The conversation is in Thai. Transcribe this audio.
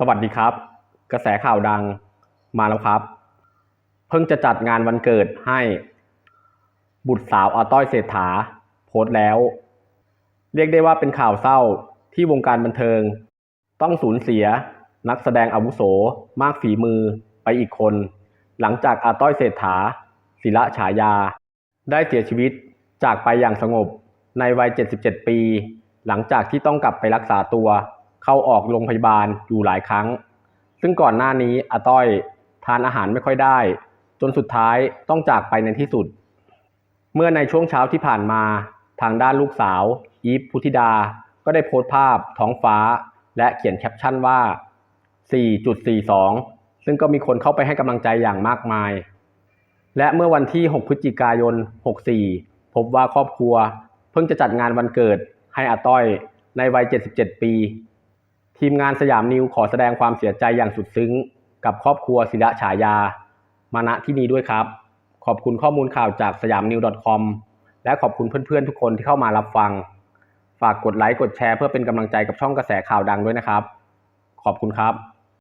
สวัสดีครับ กระแสข่าวดังมาแล้วครับ เพิ่งจะจัดงานวันเกิดให้ บุตรสาวอาต้อยเศรษฐา โพสต์แล้ว เรียกได้ว่าเป็นข่าวเศร้าที่วงการบันเทิง ต้องสูญเสียนักแสดงอาวุโสมากฝีมือไปอีกคน หลังจากอาต้อยเศรษฐา ศิระฉายา ได้เสียชีวิตจากไปอย่างสงบในวัย 77 ปี หลังจากที่ต้องกลับไปรักษาตัว เข้าออกโรงพยาบาลอยู่หลายครั้ง ซึ่งก่อนหน้านี้อาต้อยทานอาหารไม่ค่อยได้ จนสุดท้ายต้องจากไปในที่สุด เมื่อในช่วงเช้าที่ผ่านมาทางด้านลูกสาวอีฟพุทธิดา ก็ได้โพสต์ภาพท้องฟ้า และเขียนแคปชั่นว่า 4.42 ซึ่งก็มีคนเข้าไปให้กำลังใจอย่างมากมาย และเมื่อวันที่ 6 พฤศจิกายน 64 พบว่าครอบครัว เพิ่งจะจัดงานวันเกิดให้อาต้อยในวัย 77 ปี ทีมงานสยามนิวขอแสดงความเสียใจอย่างสุดซึ้ง กับครอบครัวศิระฉายา มาณที่นี้ด้วยครับ ขอบคุณข้อมูลข่าวจากสยามนิว .com และขอบคุณเพื่อนๆทุกคนที่เข้ามารับฟัง ฝากกดไลค์กดแชร์เพื่อเป็นกำลังใจกับช่องกระแสข่าวดังด้วยนะครับ ขอบคุณครับ